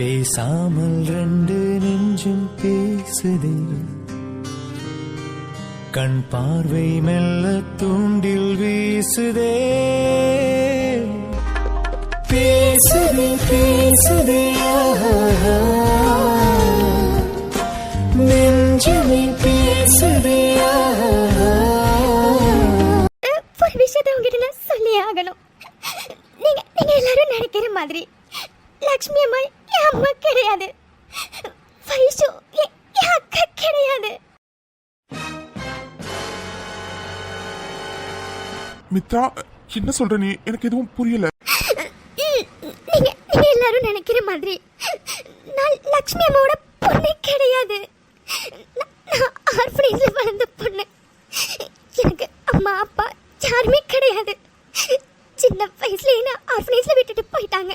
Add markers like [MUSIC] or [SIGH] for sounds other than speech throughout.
பேசாமல் ரெண்டு நெஞ்சும் பேசுதே. கண் பார்வை மெல்ல தூண்டில் வீசுதே. பேசுதே பேசுதே நெஞ்சுமே பேசுதே ஒரு விஷயத்தை உங்ககிட்ட நான் சொல்லி ஆகணும். நீங்க நீங்க எல்லாரும் நினைக்கிற மாதிரி லக்ஷ்மி அம்மா என் அம்மா கிடையாது. வைஷு என் அக்கா கிடையாது. மித்ரா என்ன சொல்ற நீ? எனக்கு எதுவும் புரியல. நீங்க நீங்க எல்லாரும் நினைக்கிற மாதிரி நான் லக்ஷ்மி அம்மாவோட பொண்ணே கிடையாது. நான்- ஆர்ஃபனேஜ்ல வளர்ந்த பொண்ணு. எனக்கு அம்மா அப்பா யாருமே கிடையாது. சின்ன வயசுலயே நான் ஆர்ஃபனேஜ்ல விட்டுட்டு போயிட்டாங்க.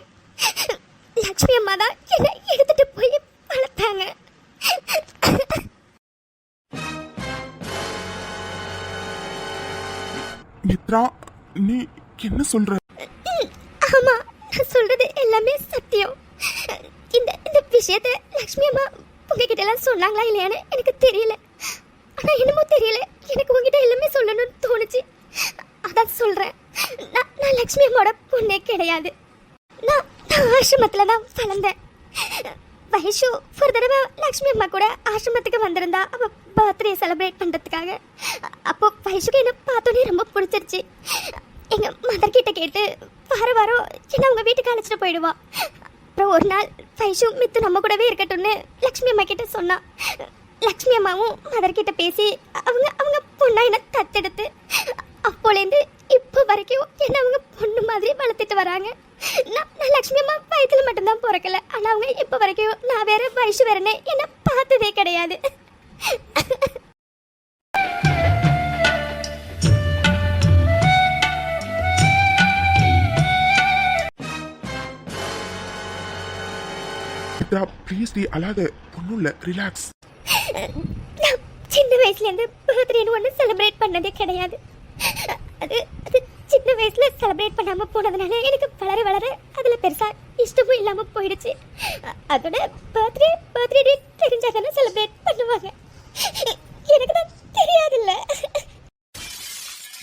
லக்ஷ்மி அம்மா தான் என்னை எடுத்துட்டு போய் வளர்த்தாங்க. மித்ரா நீ என்ன சொல்ற? ஆமா நான் சொல்றது எல்லாமே சத்தியம். இந்த இந்த விஷயத்த லக்ஷ்மி அம்மா உங்ககிட்ட எல்லாம் சொன்னாங்களா இல்லையான்னு எனக்கு தெரியல. ஆனா என்னமோ தெரியல. எனக்கு உங்ககிட்ட எல்லாமே சொல்லணும்னு தோணுச்சு. அதான் சொல்றேன். நான் நான் லக்ஷ்மி அம்மாவோட பொண்ணே கிடையாது. நான் தான் வளர்ந்தேன். வைஷு ஒரு தடவை லக்ஷ்மி அம்மா கூட ஆசிரமத்துக்கு வந்திருந்தா அவள் பர்த்டே செலிப்ரேட் பண்ணுறதுக்காக அப்போ வயசுக்கு என்ன பார்த்தோன்னே ரொம்ப பிடிச்சிருச்சு. எங்கள் மதர் கிட்ட கேட்டு வார வாரம் என்ன அவங்க வீட்டுக்கு அழைச்சிட்டு போயிடுவா. அப்புறம் ஒரு நாள் வயசு மித்து நம்ம கூடவே இருக்கட்டும்னு லக்ஷ்மி அம்மா கிட்ட சொன்னான் லக்ஷ்மி அம்மாவும் மதர் கிட்ட பேசி அவங்க அவங்க பொண்ணா என்ன தத்தெடுத்து அப்போலேருந்து இப்போ வரைக்கும் என்ன அவங்க பொண்ணு மாதிரி வளர்த்துட்டு வராங்க. நான் நான் லக்ஷ்மி அம்மா வயிற்றுல மட்டும்தான் பிறக்கல. ஆனால் அவங்க இப்போ வரைக்கும் நான் வேற வயசு வேறனே என்ன பார்த்ததே கிடையாது. மித்ரா ப்ளீஸ் டி அழாத. ஒன்றும் இல்லை ரிலாக்ஸ் நான் சின்ன வயசுலேருந்து பர்த்டேன்னு ஒன்று செலிப்ரேட் பண்ணதே கிடையாது. அது அது சின்ன வயசுல செலிப்ரேட் பண்ணாமல் போனதுனால எனக்கு வளர வளர அதில் பெருசாக இஷ்டமும் இல்லாமல் போயிடுச்சு. அதோட பர்த்டே பர்த்டே டேட் தெரிஞ்சா தானே செலிப்ரேட் பண்ணுவாங்க. எனக்கு தான் தெரியாதுல்ல.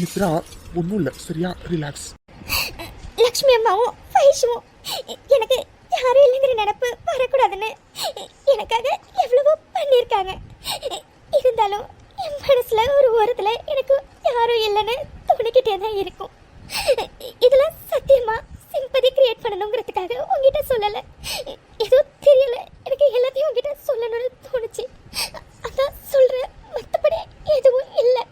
மித்ரா ஒன்றும் இல்லை. சரியா? ரிலாக்ஸ் லக்ஷ்மி அம்மாவும் வைஷுவும் எனக்கு யாரும் இல்லைங்கிற நினப்பு வரக்கூடாதுன்னு எனக்காக எவ்வளவோ பண்ணியிருக்காங்க இருந்தாலும் என் மனசுல ஒரு ஓரத்துல எனக்கு யாரும் இல்லைன்னு தோணிக்கிட்டே தான் இருக்கும் இதெல்லாம் சத்தியமா சிம்பதி கிரியேட் பண்ணணுங்கிறதுக்காக உங்ககிட்ட சொல்லல ஏதோ தெரியல எனக்கு எல்லாத்தையும் உங்ககிட்ட சொல்லணும்னு தோணுச்சு அதான் சொல்றேன் மற்றபடி எதுவும் இல்லை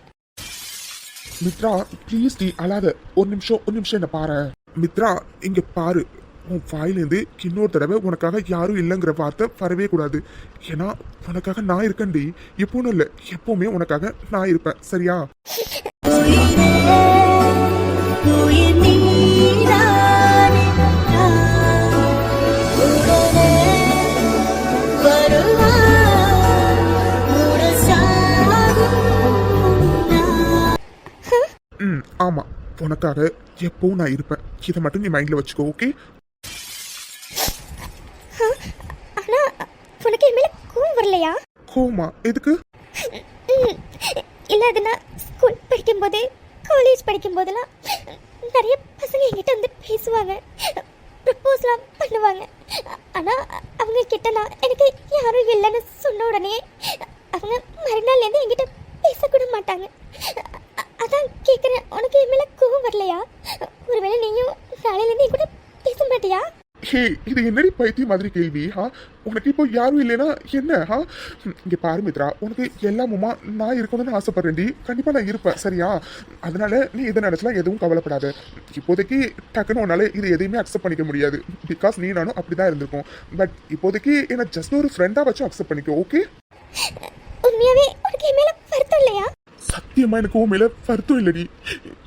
மித்ரா ப்ளீஸ் டி அழாத ஒரு நிமிஷம் ஒரு நிமிஷம் என்ன பாரு. மித்ரா இங்க பாரு. உன் வாயிலேருந்து இன்னொரு தடவை உனக்காக யாரும் இல்லைங்கிற வார்த்தை வரவே கூடாது. ஏன்னா உனக்காக நான் இருக்கேன்டி இப்போன்னு இல்லை எப்பவுமே உனக்காக நான் இருப்பேன். சரியா? [LAUGHS] உனக்காக எப்பவும் நான் இருப்பேன். இதை மட்டும் நீ மைண்ட்ல வச்சுக்கோ ஓகே ஆனா உனக்கு என் மேல கோவம் வரலையா? கோமா எதுக்கு? இல்ல அது நான் ஸ்கூல் படிக்கும்போது காலேஜ் படிக்கும்போதெல்லாம் நிறைய பசங்க என்கிட்ட வந்து பேசுவாங்க. ப்ரப்போஸ்லாம் பண்ணுவாங்க. ஆனா அவங்க கிட்ட நான் எனக்கு யாரும் இல்லைன்னு சொன்ன உடனே அவங்க மறுநாள்லேருந்து என்கிட்ட பேசக்கூட மாட்டாங்க. அதான் கேட்குறேன் உனக்கு என் மேல கோவம் வரலையா? ஒருவேளை நீயும் நாளையிலேருந்து என் கூட பேச மாட்டியா? ஹே இது என்னடி பைத்திய மாதிரி கேள்வி ஹா? உனக்கு இப்போ யாரும் இல்லைன்னா என்ன ஹா? இங்க பாரு மித்ரா உனக்கு எல்லாமுமா நான் இருக்கணும்னு ஆசைப்படுறேன்டி. கண்டிப்பா நான் இருப்பேன் சரியா? அதனால நீ இதை நினைச்சலாம் எதுவும் கவலைப்படாத. இப்போதைக்கு டக்குன்னு உன்னால இது எதையுமே அக்செப்ட் பண்ணிக்க முடியாது. பிகாஸ் நீ நானும் அப்படிதான் இருந்திருக்கோம். பட் இப்போதைக்கு என்ன ஜஸ்ட் ஒரு ஃப்ரெண்டா வச்சு அக்செப்ட் பண்ணிக்கோ ஓகே உண்மையாவே உனக்கு என் மேல வருத்தம் இல்லையா? சத்தியமா எனக்கு உன் மேல வருத்தம் இல்லடி.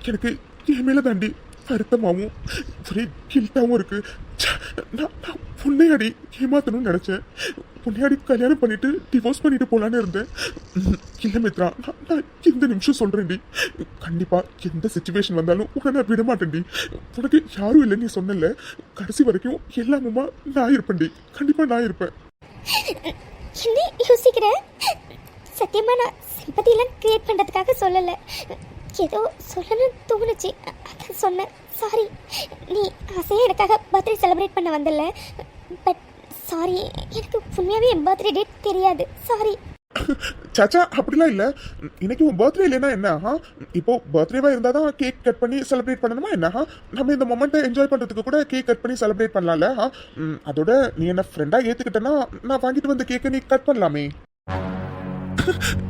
எனக்கு என் மேல தாண்டி வருத்தமாகவும் ஒரே கில்ட்டாகவும் இருக்கு. நான் நான் ஏமாத்தணும்னு நினைச்சேன். முன்னாடி கல்யாணம் பண்ணிட்டு டிவோர்ஸ் பண்ணிட்டு போலான்னு இருந்தேன். இல்லை மித்ரா நான் நான் இந்த நிமிஷம் சொல்றேன்டி. கண்டிப்பா எந்த சுச்சுவேஷன் வந்தாலும் உன்னை நான் விட மாட்டேன்டி உனக்கு யாரும் இல்லை நீ சொன்னல கடைசி வரைக்கும் எல்லாமுமா நான் இருப்பேன்டி. கண்டிப்பா நான் இருப்பேன். யோசிக்கிறேன் சத்தியமா நான் சிம்பத்தியெல்லாம் க்ரியேட் பண்ணுறதுக்காக சொல்லலை. ஏதோ சொல்லணும்னு தோணுச்சு. அதான் சொன்னேன். சாரி நீ ஆசையாக எனக்காக பர்த்டே செலிப்ரேட் பண்ண வந்தல பட் சாரி எனக்கு உண்மையாகவே என் பர்த்டே டேட் தெரியாது. சாரி சாச்சா அப்படிலாம் இல்லை. இன்னைக்கு உன் பர்த்டே இல்லைன்னா என்ன? ஆ? இப்போ பர்த்டேவா இருந்தால் தான் கேக் கட் பண்ணி செலிப்ரேட் பண்ணணுமா என்ன? ஆ? நம்ம இந்த மொமெண்ட்டை என்ஜாய் பண்ணுறதுக்கு கூட கேக் கட் பண்ணி செலிப்ரேட் பண்ணலாம்ல? ஆ? அதோட நீ என்ன ஃப்ரெண்டாக ஏற்றுக்கிட்டேன்னா நான் வாங்கிட்டு வந்த கேக்கை நீ கட் பண்ணலாமே.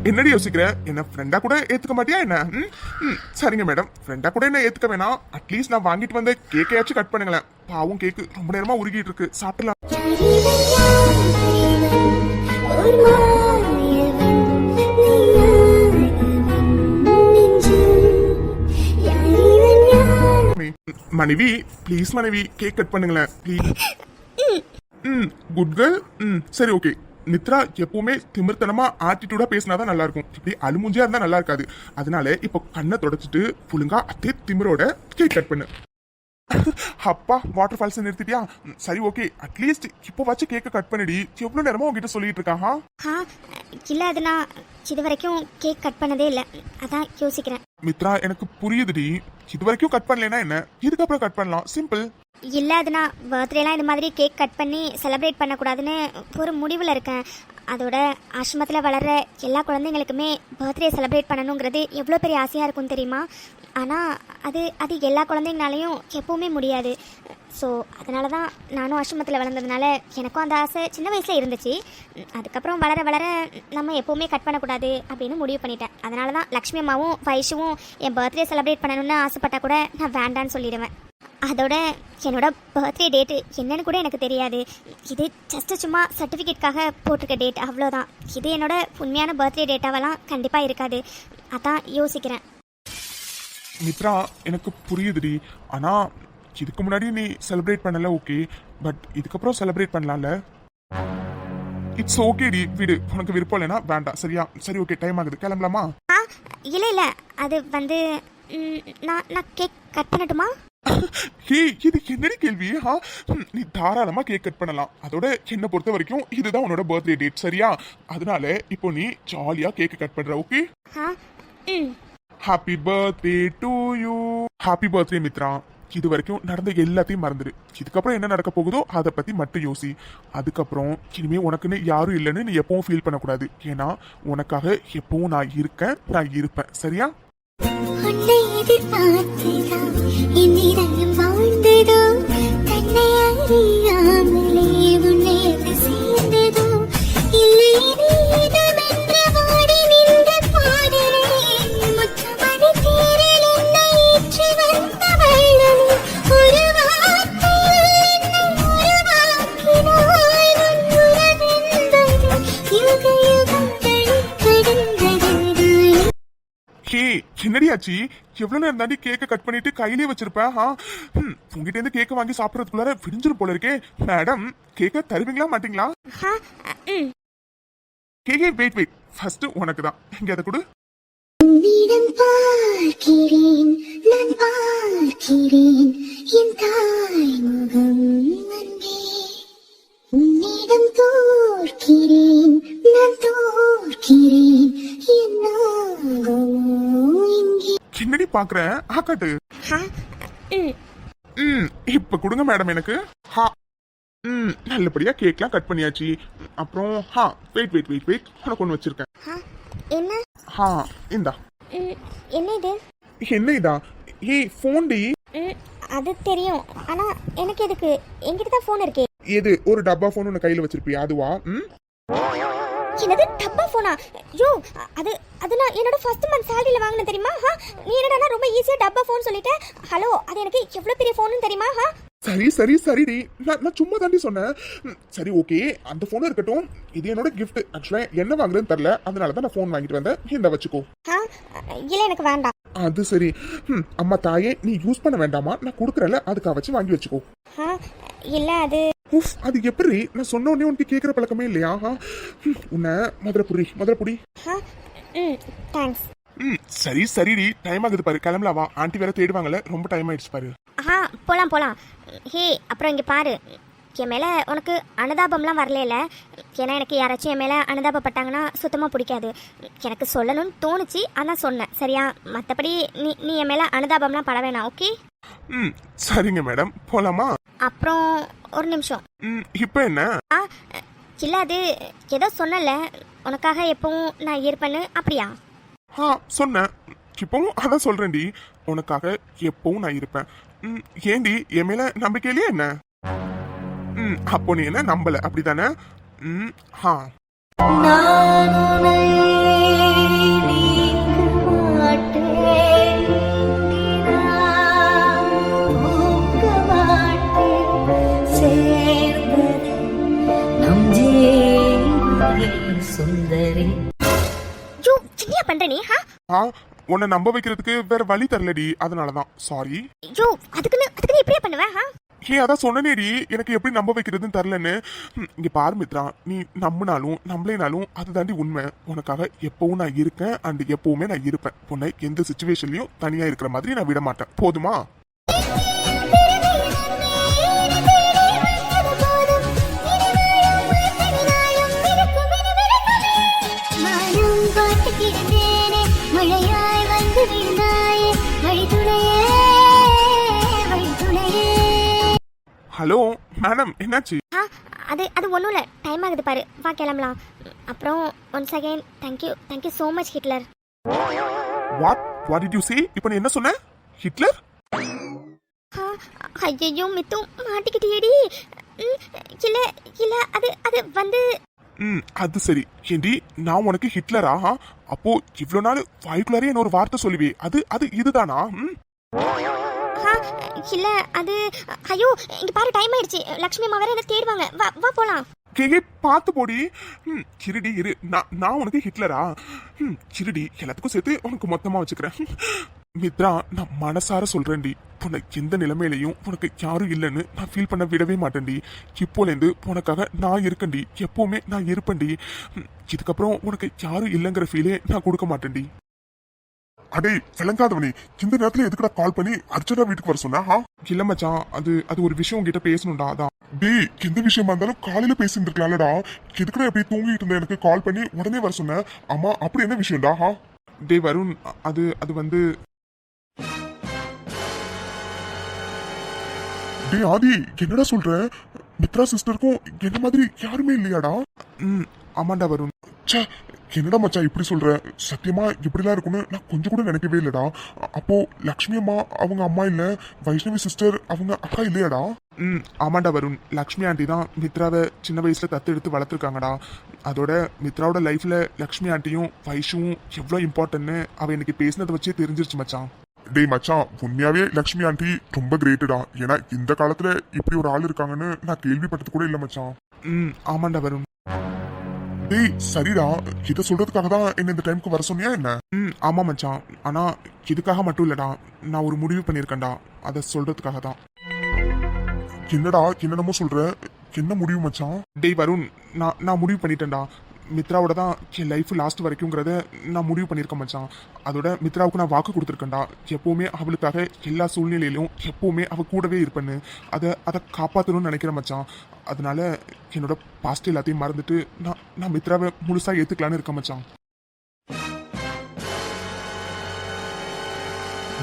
என்னடி யோசிக்கிற? என்ன ஃப்ரெண்டா கூட ஏத்துக்க மாட்டியா என்ன? சரிங்க மேடம் ஃப்ரெண்டா கூட என்ன ஏத்துக்க வேணாம். அட்லீஸ்ட் நான் வாங்கிட்டு வந்த கேக்கையாச்சும் கட் பண்ணுங்களேன். பாவும் கேக்கு ரொம்ப நேரமா உருகிட்டு இருக்கு. சாப்பிடலாம். மனைவி ப்ளீஸ் மனைவி கேக் கட் பண்ணுங்களேன். Please hmm good girl hmm சரி ஓகே நித்ரா எப்பவுமே திமிர்த்தனமா ஆட்டிடியூடா பேசினாதான் நல்லா இருக்கும் இப்படி அழுமுஞ்சியா இருந்தா நல்லா இருக்காது அதனால இப்போ கண்ணை தொடச்சிட்டு புழுங்கா அதே திமிரோட கேக் கட் பண்ணு. அப்பா வாட்டர் ஃபால்ஸ் நிறுத்திட்டியா? சரி ஓகே அட்லீஸ்ட் இப்போ வச்சு கேக்க கட் பண்ணிடி. எவ்வளவு நேரமா உங்ககிட்ட சொல்லிட்டு இருக்கான்? ஆ இல்லை அது நான் இது வரைக்கும் கேக் கட் பண்ணதே இல்லை. அதான் யோசிக்கிறேன். மித்ரா எனக்கு புரியுதுடி. இது வரைக்கும் கட் பண்ணலைன்னா என்ன? இதுக்கப்புறம் கட் பண்ணலாம். சிம்பிள் இல்லை அது நான் பர்த்டேலாம் இந்த மாதிரி கேக் கட் பண்ணி செலிப்ரேட் பண்ணக்கூடாதுன்னு ஒரு முடிவில் இருக்கேன். அதோட ஆசிரமத்தில் வளர்ற எல்லா குழந்தைங்களுக்குமே பர்த்டே செலிப்ரேட் பண்ணணுங்கிறது எவ்வளோ பெரிய ஆசையாக இருக்கும் தெரியுமா? ஆனால் அது அது எல்லா குழந்தைங்கனாலையும் எப்பவுமே முடியாது. ஸோ அதனால தான் நானும் ஆசிரமத்தில் வளர்ந்ததுனால எனக்கும் அந்த ஆசை சின்ன வயசில் இருந்துச்சு. அதுக்கப்புறம் வளர வளர நம்ம எப்போவுமே கட் பண்ணக்கூடாது அப்படின்னு முடிவு பண்ணிட்டேன். அதனால தான் லக்ஷ்மி அம்மாவும் வைஷுவும் என் பர்த்டே செலிப்ரேட் பண்ணணும்னு ஆசைப்பட்டா கூட நான் வேண்டான்னு சொல்லிடுவேன். அதோட என்னோட பர்த்டே டேட்டு என்னன்னு கூட எனக்கு தெரியாது. இது ஜஸ்ட்டு சும்மா சர்டிஃபிகேட்காக போட்டிருக்க டேட் அவ்வளோதான் இது என்னோட உண்மையான பர்த்டே டேட்டாவெல்லாம் கண்டிப்பாக இருக்காது. அதான் யோசிக்கிறேன். மித்ரா எனக்கு புரியுதுடி. ஆனா இதுக்கு முன்னாடி நீ செலிப்ரேட் பண்ணல ஓகே பட் இதுக்கப்புறம் செலிப்ரேட் பண்ணலாம்ல? இட்ஸ் ஓகேடி விடு. உனக்கு விருப்பம் இல்லைன்னா வேண்டாம். சரியா? சரி ஓகே டைம் ஆகுது. கிளம்பலாமா? ஆ இல்லை இல்லை. அது வந்து நான் நான் கேக் கட் பண்ணட்டுமா? ஹே இது என்னடி கேள்வி? ம், நீ தாராளமா கேக் கட் பண்ணலாம். அதோட என்ன பொறுத்த வரைக்கும் இதுதான் உன்னோட பர்த்டே டேட் சரியா? அதனால இப்போ நீ ஜாலியா கேக் கட் பண்ற okay ah happy birthday to you happy birthday Mithra இது வரைக்கும் நடந்த எல்லாத்தையும் மறந்துடு இதுக்கப்புறம் என்ன நடக்க போகுதோ அதை பத்தி மட்டும் யோசி. அதுக்கப்புறம் இனிமே உனக்குன்னு யாரும் இல்லைன்னு நீ எப்பவும் ஃபீல் பண்ணக்கூடாது. ஏன்னா உனக்காக எப்பவும் நான் இருக்கேன் நான் இருப்பேன். சரியா? தன்னை அறியாமலே உன்னை சேர்ந்ததோ? இல்லை என்னடி ஆச்சு எவ்வளவு நேரம் தாண்டி கேக்க கட் பண்ணிட்டு கையிலே வச்சிருப்பேன் ஆ உங்ககிட்ட இருந்து கேக்க வாங்கி சாப்பிடறதுக்குள்ளார விடிஞ்சிரும் போல இருக்கே. மேடம் கேக்க தருவீங்களா மாட்டீங்களா? கேக்கே வெயிட் வெயிட் ஃபர்ஸ்ட் உனக்கு தான் இங்க அதை கொடு. உன்னிடம் பார்க்கிறேன் நான் பார்க்கிறேன். என் தாய் முகம் அன்பே உன்னிடம் தோற்கிறேன் நான் தோற்கிறேன். என்னடி பாக்குறேன் ஆக்காட்டு ம் இப்ப கொடுங்க மேடம் எனக்கு. ஹா ம் நல்லபடியா கேக்லாம் கட் பண்ணியாச்சு. அப்புறம் ஹா வெயிட் வெயிட் வெயிட் வெயிட் உனக்கு ஒன்று வச்சிருக்கேன். என்ன? ஹா இந்தா. என்ன இது? என்ன இதா? ஏய் ஃபோன் டி. அது தெரியும். ஆனால் எனக்கு எதுக்கு? என்கிட்ட தான் ஃபோன் இருக்கே. எது? ஒரு டப்பா ஃபோன் உன்னை கையில வச்சிருப்பியா? அதுவா? ம்? என்னது டப்பா ஃபோனா யோ அது அது நான் என்னோட ஃபர்ஸ்ட் மந்த் சேலரியில் வாங்கினேன் தெரியுமா? ஹா நீ என்னடா ரொம்ப ஈஸியாக டப்பா ஃபோன் சொல்லிட்டேன் ஹலோ அது எனக்கு எவ்வளோ பெரிய ஃபோனுன்னு தெரியுமா? ஹா? சரி சரி சரிடி. நான் நான் சும்மா தாண்டி சொன்னேன். ம், சரி ஓகே. அந்த ஃபோன் இருக்கட்டும். இது என்னோட gift. ஆக்சுவலாக என்ன வாங்குறதுன்னு தெரில அதனால தான் நான் ஃபோன் வாங்கிட்டு வந்தேன். இந்த வச்சுக்கோ. ஆ இல்லை எனக்கு வேண்டாம். அது சரி. ம், அம்மா தாயே நீ யூஸ் பண்ண வேண்டாமா? நான் கொடுக்குறேன்ல. அதுக்காக வச்சு வாங்கி வச்சுக்கோ. ஆ இல்லை அது உஃப் அது எப்படி? நான் சொன்ன உடனே உனக்கு கேட்குற பழக்கமே இல்லையா? உன்னை முதல்ல புடி முதல்ல புடி. தேங்க்ஸ் ம் சரி சரிடி. டைம் ஆகுது பாரு. கிளம்பலாம் வா. ஆண்டி வேற தேடுவாங்கல்ல ரொம்ப டைம் ஆயிடுச்சு பாரு. ஆ போகலாம் போகலாம் ஹே அப்புறம் இங்கே பாரு. என் மேலே உனக்கு அனுதாபம்லாம் வரலைல ஏன்னா எனக்கு யாராச்சும் என் மேலே அனுதாபப்பட்டாங்கன்னா சுத்தமாக பிடிக்காது. எனக்கு சொல்லணும்னு தோணுச்சு அதான் சொன்னேன். சரியா? மற்றபடி நீ நீ என் மேலே அனுதாபம்லாம் பட வேணாம் ஓகே ம் சரிங்க மேடம். போலாமா? அப்புறம் ஒரு நிமிஷம். ம் இப்போ என்ன? ஆ இல்லை அது ஏதோ சொன்னல உனக்காக எப்பவும் நான் இருப்பேன்னு அப்படியா? ஆ சொன்னேன். இப்பவும் அதான் சொல்றேன்டி. உனக்காக எப்பவும் நான் இருப்பேன். ம் ஏண்டி என் மேல நம்பிக்கையிலே என்ன? ம் அப்போ நீ என்ன நம்பல? அப்படிதானே? ம் நான் உன்னை பண்ணுற நீ ஆ உன்னை நம்ப வைக்கிறதுக்கு வேற வழி தரலடி. அதனாலதான். சாரி யோ அதுக்குன்னு அதுக்குன்னு இப்படியே பண்ணுவேன் ஹா ஏ அதான் சொன்னனேடி. எனக்கு எப்படி நம்ப வைக்கிறதுன்னு தெரிலன்னு. இங்க பாரு மித்ரா. நீ நம்பினாலும் நம்பலைனாலும் அதுதாண்டி உண்மை. உனக்காக எப்பவும் நான் இருக்கேன். அண்ட் எப்பவுமே நான் இருப்பேன். உன்னை எந்த சுச்சுவேஷன்லயும் தனியா இருக்கிற மாதிரி நான் விட மாட்டேன். போதுமா? ஹலோ மேடம் என்னாச்சு? ஆ அது அது ஒன்றும் இல்லை டைம் ஆகுது பாரு. வா கிளம்பலாம். அப்புறம் once again thank you thank you so much Hitler. What what did you say இப்போ நீ என்ன சொன்ன? ஹிட்லர்? ஐயோ மித்து மாட்டிக்கிட்டேடி ம், இல்ல இல்ல அது அது வந்து ம் அது சரி. ஏண்டி நான் உனக்கு ஹிட்லரா? அப்போ இவ்வளோ நாள் வாய்க்குள்ளாரே என்ன ஒரு வார்த்தை சொல்லுவே அது அது இதுதானா? ம்? இல்ல அது ஐயோ இங்க பாரு டைம் ஆயிடுச்சு. லக்ஷ்மி அம்மா வேற என்ன தேடுவாங்க. வா வா போலாம். கேகே பார்த்து போடி. ம் சிறுடி இரு. நான் நான் உனக்கு ஹிட்லரா? ம் சிறுடி எல்லாத்துக்கும் சேர்த்து உனக்கு மொத்தமா வச்சுக்கிறேன். மித்ரா நான் மனசார சொல்றேன்டி. உனக்கு எந்த நிலைமையிலையும் உனக்கு யாரும் இல்லைன்னு நான் ஃபீல் பண்ண விடவே மாட்டேன்டி. இப்போலேருந்து உனக்காக நான் இருக்கேன்டி. எப்பவுமே நான் இருப்பேன்டி. ம், இதுக்கப்புறம் உனக்கு யாரும் இல்லைங்கிற ஃபீலே நான் கொடுக்க மாட்டேன்டி. அடே விளங்காதவனே. இந்த நேரத்துல எதுக்குடா கால் பண்ணி அர்ச்சனா வீட்டுக்கு வர சொன்னா இல்ல மச்சான் அது அது ஒரு விஷயம் உங்ககிட்ட பேசணும்டா அதான். டேய் எந்த விஷயமா இருந்தாலும் காலையில பேசிட்டு இருக்கலாம்லடா எதுக்குடா எப்படி தூங்கிட்டு இருந்த? எனக்கு கால் பண்ணி உடனே வர சொன்ன. அம்மா அப்படி என்ன விஷயம்டா ஹா டே வருண் அது அது வந்து டேய் ஆதி என்னடா சொல்ற? மித்ரா சிஸ்டருக்கும் என்ன மாதிரி யாருமே இல்லையாடா? ம் ஆமாண்டா வருண். ச்சே என்னடா மச்சான் இப்படி சொல்ற? சத்தியமா இப்படிலாம் இருக்கும்னு நான் கொஞ்சம் கூட நினைக்கவே இல்லடா. அப்போ லக்ஷ்மி அம்மா அவங்க அம்மா இல்ல? வைஷ்ணவி சிஸ்டர் அவங்க அக்கா இல்லையாடா? ம் ஆமாண்டா வருண். லக்ஷ்மி ஆண்டி தான் மித்ராவை சின்ன வயசுல தத்து எடுத்து வளர்த்துருக்காங்கடா. அதோட மித்ராவோட லைஃப்ல லக்ஷ்மி ஆண்டியும் வைஷுவும் எவ்வளோ இம்பார்ட்டன்ட்னு அவ எனக்கு பேசினதை வச்சே தெரிஞ்சிருச்சு மச்சான் டேய் மச்சான் உண்மையாவே லக்ஷ்மி ஆண்டி ரொம்ப கிரேட்டுடா ஏன்னா இந்த காலத்துல இப்படி ஒரு ஆள் இருக்காங்கன்னு நான் கேள்விப்பட்டது கூட இல்ல மச்சான் ம் ஆமாண்டா வருண். டேய் சரிடா. இத சொல்றதுக்காக தான் என்ன இந்த டைம்க்கு வர சொன்னியா என்ன? ம் ஆமாம் மச்சான். ஆனால் இதுக்காக மட்டும் இல்லைடா. நான் ஒரு முடிவு பண்ணியிருக்கேன்டா. அதை சொல்கிறதுக்காக தான் என்னடா என்னென்னமோ சொல்ற? என்ன முடிவு மச்சான்? டேய் வருண் நான் நான் முடிவு பண்ணிட்டேன்டா. மித்ராவோட தான் என் லைஃப் லாஸ்ட் வரைக்குங்கிறத நான் முடிவு பண்ணியிருக்க மச்சான். அதோட மித்ராவுக்கு நான் வாக்கு கொடுத்துருக்கேன்டா. எப்போவுமே அவளுக்காக எல்லா சூழ்நிலையிலும் எப்போவுமே அவள் கூடவே இருப்பேன்னு. அதை அதை காப்பாற்றணும்னு நினைக்கிறேன் மச்சான். அதனால என்னோட பாஸ்ட் எல்லாத்தையும் மறந்துட்டு நான் நான் மித்ராவை முழுசாக ஏற்றுக்கலான்னு இருக்கேன் மச்சான்.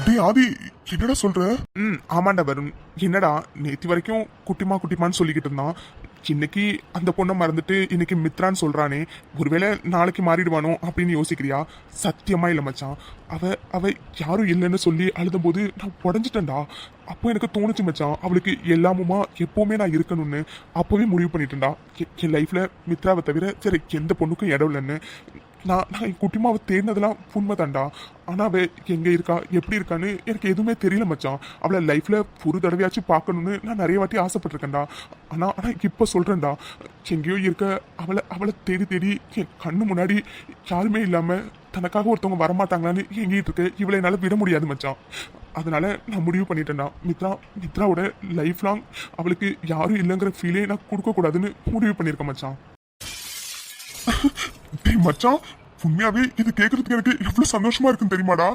டேய் ஆதி என்னடா சொல்ற? ம் ஆமாண்டா வருண். என்னடா நேத்தி வரைக்கும் குட்டிமா குட்டிமான்னு சொல்லிக்கிட்டு இருந்தான். இன்னைக்கு அந்த பொண்ணை மறந்துட்டு இன்னைக்கு மித்ரான்னு சொல்றானே ஒருவேளை நாளைக்கு மாறிடுவானோ அப்படின்னு யோசிக்கிறியா? சத்தியமா இல்லை மச்சான். அவ அவ யாரும் இல்லைன்னு சொல்லி அழுதபோது நான் உடஞ்சிட்டேன்டா. அப்போ எனக்கு தோணுச்சு மச்சான் அவளுக்கு எல்லாமுமா எப்பவுமே நான் இருக்கணும்னு. அப்போவே முடிவு பண்ணிட்டேன்டா. என் லைஃப்ல மித்ராவை தவிர சரி எந்த பொண்ணுக்கும் இடம் இல்லைன்னு. நான் நான் என் குட்டிமாவை தேடினதெல்லாம் உண்மைதான்டா. ஆனால் அவள் எங்கே இருக்கா எப்படி இருக்கான்னு எனக்கு எதுவுமே தெரியல மச்சான். அவளை லைஃப்பில் ஒரு தடவையாச்சும் பார்க்கணுன்னு நான் நிறைய வாட்டி ஆசைப்பட்டிருக்கேன்டா. ஆனால் ஆனால் இப்போ சொல்கிறேன்டா எங்கேயோ இருக்க அவளை அவளை தேடி தேடி என் கண்ணு முன்னாடி யாருமே இல்லாமல் தனக்காக ஒருத்தவங்க வரமாட்டாங்களான்னு எங்கிட்டு இருக்கு? இவளை என்னால் விட முடியாது மச்சான். அதனால் நான் முடிவு பண்ணிட்டேன்டா. மித்ரா மித்ராவோட லைஃப் லாங் அவளுக்கு யாரும் இல்லைங்கிற ஃபீலே நான் கொடுக்கக்கூடாதுன்னு முடிவு பண்ணியிருக்கேன் மச்சான். மச்சான் உண்மையாவே இது கேட்கறதுக்கு எனக்கு எவ்வளவு சந்தோஷமா இருக்குன்னு தெரியுமாடா?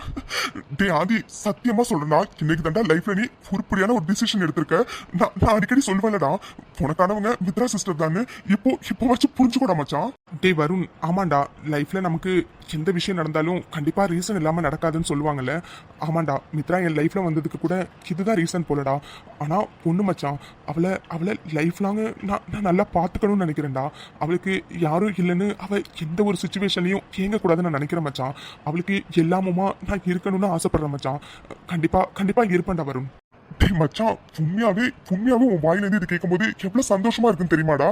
டே ஆதி சத்தியமா சொல்றேன்னா இன்னைக்கு தாண்டா லைஃப்ல நீ உருப்படியான ஒரு டிசிஷன் எடுத்திருக்க. நான் நான் அடிக்கடி சொல்வேன்லடா உனக்கானவங்க மித்ரா சிஸ்டர் தானே இப்போ இப்போ வச்சு புரிஞ்சுக்கூட மச்சான். டே வருண் ஆமாண்டா. லைஃப்ல நமக்கு எந்த விஷயம் நடந்தாலும் கண்டிப்பா ரீசன் இல்லாம நடக்காதுன்னு சொல்லுவாங்கல்ல. ஆமாண்டா மித்ரா என் லைஃப்ல வந்ததுக்கு கூட இதுதான் ரீசன் போலடா. ஆனா பொண்ணு மச்சான். அவளை அவளை லைஃப் லாங் நான் நான் நல்லா பார்த்துக்கணும்னு நினைக்கிறேன்டா. அவளுக்கு யாரும் இல்லைன்னு அவள் எந்த ஒரு சுச்சுவேஷன்லையும் தேங்கக்கூடாதுன்னு நான் நினைக்கிறேன் மச்சான். அவளுக்கு எல்லாமுமா நான் இருக்கணும்னு ஆசைப்படுறேன் மச்சான். கண்டிப்பாக கண்டிப்பாக இருப்பேன்டா வரும் டேய் மச்சான் உண்மையாவே உண்மையாவே உன் வாயிலேருந்து இது கேட்கும்போது எவ்வளோ சந்தோஷமா இருக்குன்னு தெரியுமாடா?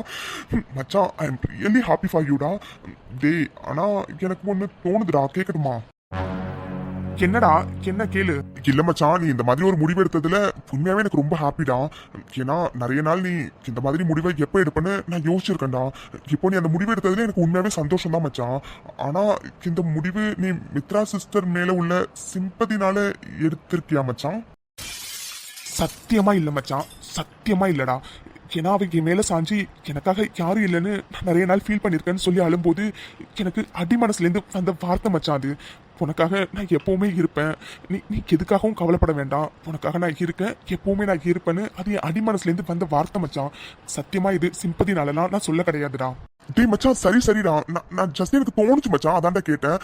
மச்சான் I am really happy for யூடா டே. ஆனால் எனக்கு ஒன்று தோணுதுடா கேட்கட்டுமா? என்னடா என்ன கேளு? இல்ல மச்சான் நீ இந்த மாதிரி ஒரு முடிவு எடுத்ததுல உண்மையாவே எனக்கு ரொம்ப ஹாப்பிடா. ஏன்னா நிறைய நாள் நீ இந்த மாதிரி முடிவை எப்போ எடுப்பேன்னு நான் யோசிச்சிருக்கேன்டா. இப்போ நீ அந்த முடிவு எடுத்ததுல எனக்கு உண்மையாவே சந்தோஷம் தான் மச்சான். ஆனா இந்த முடிவு நீ மித்ரா சிஸ்டர் மேல உள்ள சிம்பதினால எடுத்திருக்கியா மச்சான்? சத்தியமா இல்ல மச்சான் சத்தியமா இல்லடா. ஏன்னா அவங்க மேல சாஞ்சி எனக்காக யாரும் இல்லைன்னு நிறைய நாள் ஃபீல் பண்ணியிருக்கேன்னு சொல்லி அழும்போது எனக்கு அடி மனசுலேருந்து வந்த வார்த்தை மச்சான் அது. உனக்காக நான் எப்பவுமே இருப்பேன். நீ நீ எதுக்காகவும் கவலைப்பட வேண்டாம். உனக்காக நான் இருக்கேன். எப்பவுமே நான் இருப்பேன்னு அது என் அடிமனசுலேருந்து வந்த வார்த்தை மச்சான். சத்தியமா இது சிம்பதினாலலாம் நான் சொல்ல கிடையாதுடா. டேய் மச்சான் சரி சரிடா. நான் நான் ஜஸ்ட் எனக்கு தோணுச்சு மச்சான். அதான்டா கேட்டேன்.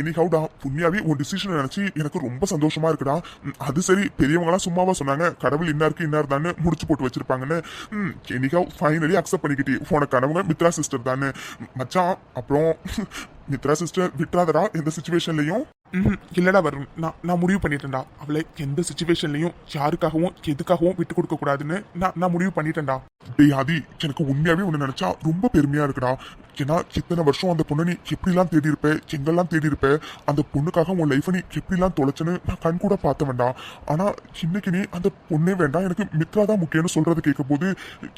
எனி ஹவுடா உண்மையாவே உன் டிசிஷன் நினச்சி எனக்கு ரொம்ப சந்தோஷமா இருக்குடா. அது சரி பெரியவங்களாம் சும்மாவா சொன்னாங்க. கடவுள் இன்னாருக்கு இன்னார் தானே முடிச்சு போட்டு வச்சிருப்பாங்கன்னு. எனி ஹவ் ஃபைனலி அக்செப்ட் பண்ணிக்கிட்டே உனக்கு கனவுங்க மித்ரா சிஸ்டர் தானே மச்சான் அப்புறம் நித்ரா சிஸ்டர் விட்டுறாதரா எந்த சுச்சுவேஷன்லையும் இல்லடா வரும் நான் நான் முடிவு பண்ணிட்டேன்டா. அவளை எந்த சுச்சுவேஷன்லையும் யாருக்காகவும் எதுக்காகவும் விட்டு கொடுக்க கூடாதுன்னு நான் நான் முடிவு பண்ணிட்டேன்டா. டேய் ஆதி எனக்கு உண்மையாவே ஒன்று நினைச்சா ரொம்ப பெருமையா இருக்குடா. ஏன்னா இத்தனை வருஷம் அந்த பொண்ணை நீ எப்படிலாம் தேடி இருப்ப எங்கெல்லாம் தேடி இருப்ப அந்த பொண்ணுக்காக உன் லைஃப் நீ எப்படிலாம் தொலைச்சுன்னு நான் கண் கூட பார்த்த வேண்டாம் ஆனா இன்னைக்கு நீ அந்த பொண்ணே வேண்டாம் எனக்கு மித்ரா தான் முக்கியம்னு சொல்றது கேட்கும் போது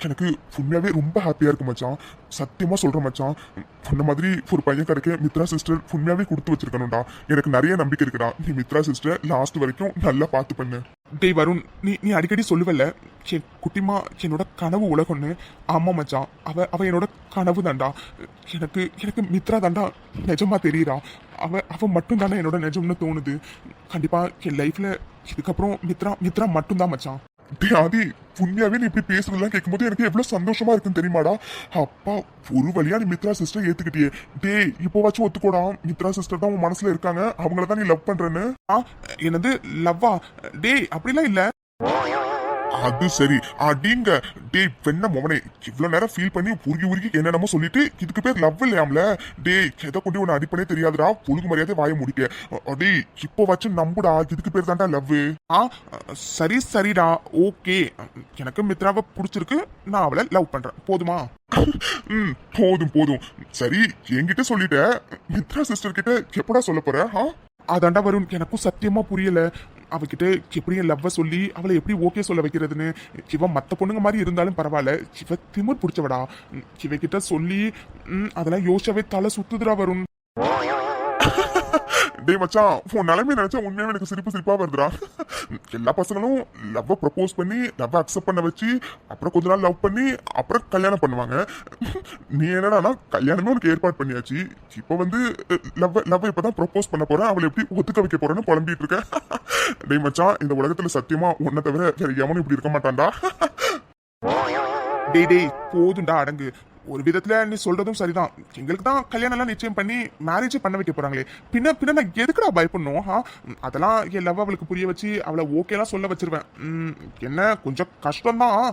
எனக்கு உண்மையாவே ரொம்ப ஹாப்பியா இருக்கு மச்சான். சத்தியமா சொல்கிற மச்சான். அந்த மாதிரி ஒரு பையன் கிடைக்க மித்ரா சிஸ்டர் உண்மையாவே கொடுத்து வச்சிருக்கணும்டா. எனக்கு நிறைய நம்பிக்கை இருக்குடா. நீ மித்ரா சிஸ்டர் லாஸ்ட் வரைக்கும் நல்லா பார்த்து பண்ணு. டேய் வருண் நீ நீ அடிக்கடி சொல்லுவல்ல? என் குட்டிமா என்னோட கனவு உலகம்னு. ஆமா மச்சான். அவ அவ என்னோட கனவு தாண்டா எனக்கு எனக்கு மித்ரா தாண்டா நிஜமா தெரியுறா. அவ அவ மட்டும் தானே என்னோட நிஜம்னு தோணுது. கண்டிப்பா என் லைஃப்ல இதுக்கப்புறம் மித்ரா மித்ரா மட்டும்தான் மச்சான். டேய் ஆதி உண்மையாவே நீ இப்படி பேசுறதெல்லாம் கேட்கும்போது எனக்கு எவ்வளவு சந்தோஷமா இருக்குன்னு தெரியுமாடா? அப்பா ஒரு வழியா நீ மித்ரா சிஸ்டர் ஏத்துக்கிட்டியே. டேய் இப்போ வச்சு ஒத்துக்கோடா. மித்ரா சிஸ்டர் தான் உன் மனசுல இருக்காங்க. அவங்கள தான் நீ லவ் பண்றேன்னு. ஆ என்னது லவ்வா? டேய் அப்படிலாம் இல்லை. அது சரி. அடிங்க. டேய் வெண்ண மொமனே இவ்வளவு நேரம் ஃபீல் பண்ணி உருகி உருகி என்னென்னமோ சொல்லிட்டு இதுக்கு பேர் லவ் இல்லையாம்ல? டேய் எதை கொண்டு உன்னை அடிப்பனே தெரியாதுடா. ஒழுங்கு மரியாதை வாய முடிக்க. டேய் இப்போ வச்சு நம்புடா. இதுக்கு பேர் தான்டா லவ் ஆ சரி சரிடா. ஓகே. எனக்கு மித்ராவை பிடிச்சிருக்கு. நான் அவளை லவ் பண்றேன். போதுமா? ம் போதும் போதும். சரி என்கிட்ட சொல்லிட்ட. மித்ரா சிஸ்டர் கிட்ட எப்படா சொல்ல போற? ஆ? அதாண்டா வரும் எனக்கும் சத்தியமா புரியல. அவகிட்ட எப்படியும் லவ்வை சொல்லி அவளை எப்படி ஓகே சொல்ல வைக்கிறதுன்னு? இவ மற்ற பொண்ணுங்க மாதிரி இருந்தாலும் பரவாயில்ல. இவ திமிர் பிடிச்சவடா. சிவகிட்ட இவகிட்ட சொல்லி அதெல்லாம் யோசிச்சவே தலை சுத்துதுடா வரும் [LAUGHS] டேய் மச்சான் உன் நிலைமை நினைச்சா உண்மையாக எனக்கு சிரிப்பு சிரிப்பாக வருதுடா. எல்லா பசங்களும் லவ்வை ப்ரப்போஸ் பண்ணி லவ்வை அக்செப்ட் பண்ண வச்சு அப்புறம் கொஞ்ச நாள் லவ் பண்ணி அப்புறம் கல்யாணம் பண்ணுவாங்க. நீ என்னடானா கல்யாணமே உனக்கு ஏற்பாடு பண்ணியாச்சு. இப்போ வந்து லவ் லவ் இப்பதான் ப்ரப்போஸ் பண்ண போறேன். அவளை எப்படி ஒத்துக்க வைக்க போகிறேன்னு புலம்பிட்டு இருக்க டேய் மச்சான் இந்த உலகத்தில் சத்தியமாக உன்னை தவிர வேறு எவனும் இப்படி இருக்க மாட்டான்டா. டேய் டேய் போதும்டா அடங்கு. ஒரு விதத்துல நீ சொல்றதும் சரிதான். எங்களுக்கு தான் கல்யாணம் எல்லாம் நிச்சயம் பண்ணி மேரேஜ் பண்ண வைக்க போறாங்களே. பின்ன பின்ன நான் எதுக்குடா பயப்படணும்? ஆ அதெல்லாம் என் லவ் அவளுக்கு புரிய வச்சு அவளை ஓகேலாம் சொல்ல வச்சிருவேன். ம், என்ன கொஞ்சம் கஷ்டம்தான். தான்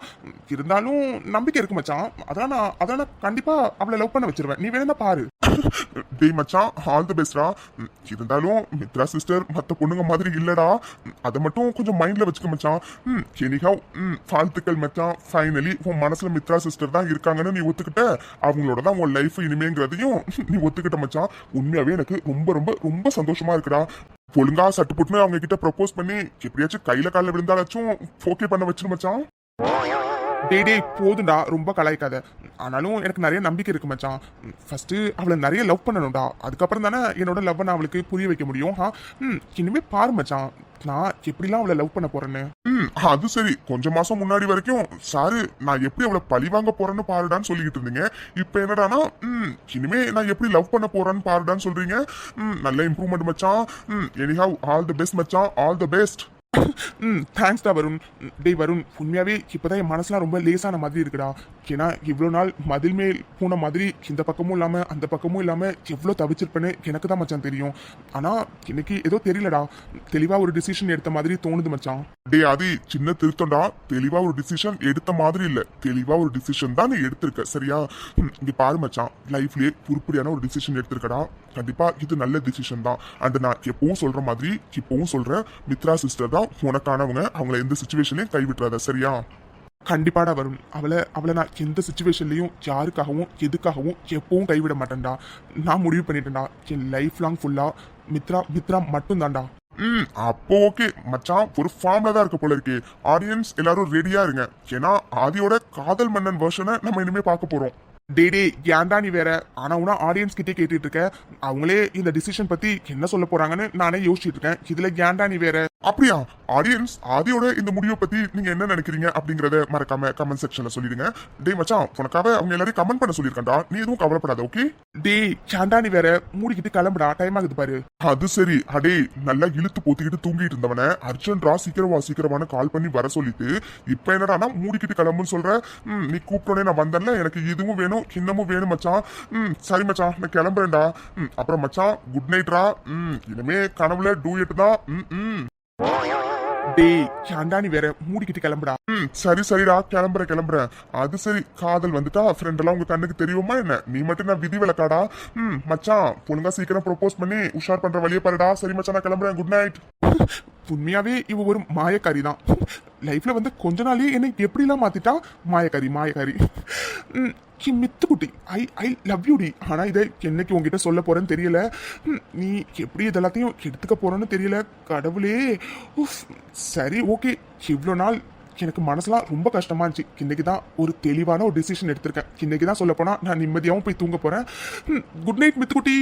இருந்தாலும் நம்பிக்கை இருக்கு மச்சான். அதான் நான் அதான் நான் கண்டிப்பா அவளை லவ் பண்ண வச்சிருவேன். நீ வேணா பாரு. டேய் மச்சான் ஆல் தி பெஸ்ட்ரா இருந்தாலும் மித்ரா சிஸ்டர் மற்ற பொண்ணுங்க மாதிரி இல்லடா. அதை மட்டும் கொஞ்சம் மைண்ட்ல வச்சுக்க மச்சான். ம் எனிஹவ் ம் வாழ்த்துக்கள் மச்சான். ஃபைனலி உன் மனசுல மித்ரா சிஸ்டர் தான் இருக்காங்கன்னு நீ ஒத்துக்கிட்ட? அவங்களோட தான் உன் லைஃப் இனிமேங்கிறதையும் நீ ஒத்துக்கிட்ட மச்சான். உண்மையாவே எனக்கு ரொம்ப ரொம்ப ரொம்ப சந்தோஷமா இருக்குடா. ஒழுங்கா சட்டு அவங்க கிட்ட ப்ரப்போஸ் பண்ணி எப்படியாச்சும் கையில காலில் விழுந்தாலாச்சும் ஓகே பண்ண வச்சிரு மச்சான். டேடே டேய் போதும்டா. ரொம்ப கலாய்க்காத. ஆனாலும் எனக்கு நிறைய நம்பிக்கை இருக்கு மச்சான். ஃபர்ஸ்ட் அவளை நிறைய லவ் பண்ணணும்டா. அதுக்கப்புறம் தானே என்னோட லவ் நான் அவளுக்கு புரிய வைக்க முடியும் ஹா ம் இனிமே பாரு மச்சான். நான் எப்படிலாம் அவளை லவ் பண்ண போறேன்னு? ம் அது சரி. கொஞ்ச மாசம் முன்னாடி வரைக்கும் சாரு நான் எப்படி அவளை பழி வாங்க போறேன்னு பாருடான்னு சொல்லிக்கிட்டு இருந்தீங்க. இப்போ என்னடானா ம் இனிமே நான் எப்படி லவ் பண்ண போறேன்னு பாருடான்னு சொல்றீங்க. ம் நல்ல இம்ப்ரூவ்மெண்ட் மச்சான். ம் எனிஹாவ் ஆல் தி பெஸ்ட் மச்சான். ஆல் தி பெஸ்ட் ம் தேங்க்ஸ்டா வருண். ம், டேய் வருண் இப்போ இப்போதான் என் மனசுலாம் ரொம்ப லேசான மாதிரி இருக்குடா. ஏன்னா இவ்வளோ நாள் மதில் மேல் போன மாதிரி இந்த பக்கமும் இல்லாமல் அந்த பக்கமும் இல்லாமல் எவ்வளோ தவிச்சிருப்பேன்னு எனக்கு தான் மச்சான் தெரியும். ஆனால் இன்னைக்கு ஏதோ தெரியலடா. தெளிவாக ஒரு டிசிஷன் எடுத்த மாதிரி தோணுது மச்சான். டே அது சின்ன திருத்தம்டா. தெளிவா ஒரு டிசிஷன் எடுத்த மாதிரி இல்ல. தெளிவா ஒரு டிசிஷன் தான் நீ எடுத்திருக்க சரியா? ம், இங்க பாரு மச்சான். லைஃப்லயே உருப்படியான ஒரு டிசிஷன் எடுத்திருக்கடா. கண்டிப்பா இது நல்ல டிசிஷன் தான். அண்ட் நான் எப்பவும் சொல்ற மாதிரி இப்பவும் சொல்றேன் மித்ரா சிஸ்டர் தான் உனக்கானவங்க. அவங்கள எந்த சுச்சுவேஷனையும் கைவிட்டுறாத சரியா? கண்டிப்பாடா வரும் அவளை அவளை நான் எந்த சுச்சுவேஷன்லையும் யாருக்காகவும் எதுக்காகவும் எப்பவும் கைவிட மாட்டேன்டா. நான் முடிவு பண்ணிட்டேன்டா. என் லைஃப் லாங் ஃபுல்லாக மித்ரா மித்ரா மட்டும்தான்டா. ம் அப்போ ஓகே. மச்சான் ஒரு ஃபார்ம்ல தான் இருக்க போல இருக்கு. ஆடியன்ஸ் எல்லாரும் ரெடியா இருங்க. ஏன்னா ஆதியோட காதல் மன்னன் வெர்ஷனை நம்ம இனிமே பார்க்க போறோம். டே டே ஏன்டா நீ வேற? ஆனா உனா ஆடியன்ஸ் கிட்டே கேட்டுட்டு இருக்க. அவங்களே இந்த டிசிஷன் பத்தி என்ன சொல்ல போறாங்கன்னு நானே யோசிச்சுட்டு இருக்கேன். இதுல ஏன்டா நீ வேற? அப்படியா? ஆடியன்ஸ் ஆதியோட இந்த முடிவை பத்தி நீங்க என்ன நினைக்கிறீங்க அப்படிங்கறத மறக்காம கமெண்ட் செக்ஷன்ல சொல்லிடுங்க. டேய் மச்சான் உனக்காக அவங்க எல்லாரையும் கமெண்ட் பண்ண சொல்லியிருக்கேன்டா. நீ எதுவும் கவலைப்படாத ஓகே டே ஏன்டா நீ வேற மூடிக்கிட்டு கிளம்புடா. டைம் ஆகுது பாரு. அது சரி. அடே நல்லா இழுத்து போத்திக்கிட்டு தூங்கிட்டு இருந்தவன அர்ஜென்ட்ரா சீக்கிரமா சீக்கிரமான கால் பண்ணி வர சொல்லிட்டு இப்ப என்னடானா மூடிக்கிட்டு கிளம்புன்னு சொல்ற ம் நீ கூப்பிட்டோனே நான் வந்தேன்ல எனக்கு இதுவும் வேணும் இன்னமும் வேணும் மச்சான். ம் சரி மச்சான் நான் கிளம்புறேன்டா. ம் அப்புறம் மச்சான் குட் நைட்ரா ம் இனிமே கனவுல டூயட் தான். ம் ம். டேய் சாண்டானி நீ வேற மூடிக்கிட்டு கிளம்புடா. ம் சரி சரிடா கிளம்புற கிளம்புறேன். அது சரி காதல் வந்துட்டா ஃப்ரெண்ட் எல்லாம் உங்க கண்ணுக்கு தெரியுமா என்ன? நீ மட்டும் நான் விதி விளக்காடா? ம் மச்சான் ஒழுங்கா சீக்கிரம் ப்ரொபோஸ் பண்ணி உஷார் பண்ற வழியை பாருடா. சரி மச்சான் நான் கிளம்புறேன். குட் நைட் உண்மையாவே இவ ஒரு மாயக்காரி தான் லைஃப்ல வந்து கொஞ்ச நாளே என்னை எப்படிலாம் மாத்திட்டா? மாயக்காரி மாயக்காரி. மித்துக்குட்டி. மித்து குட்டி ஐ ஐ லவ் யூடி ஆனா இதை என்னைக்கு உங்ககிட்ட சொல்ல போறேன்னு தெரியல. நீ எப்படி இதெல்லாத்தையும் எடுத்துக்க போகிறேன்னு தெரியல. கடவுளே. உஃப், சரி ஓகே. இவ்வளோ நாள் எனக்கு மனசுலாம் ரொம்ப கஷ்டமா இருந்துச்சு. இன்னைக்கு தான் ஒரு தெளிவான ஒரு டிசிஷன் எடுத்திருக்கேன். இன்னைக்கு தான் சொல்ல போனா நான் நிம்மதியாகவும் போய் தூங்க போறேன். Good night மித்துக்குட்டி.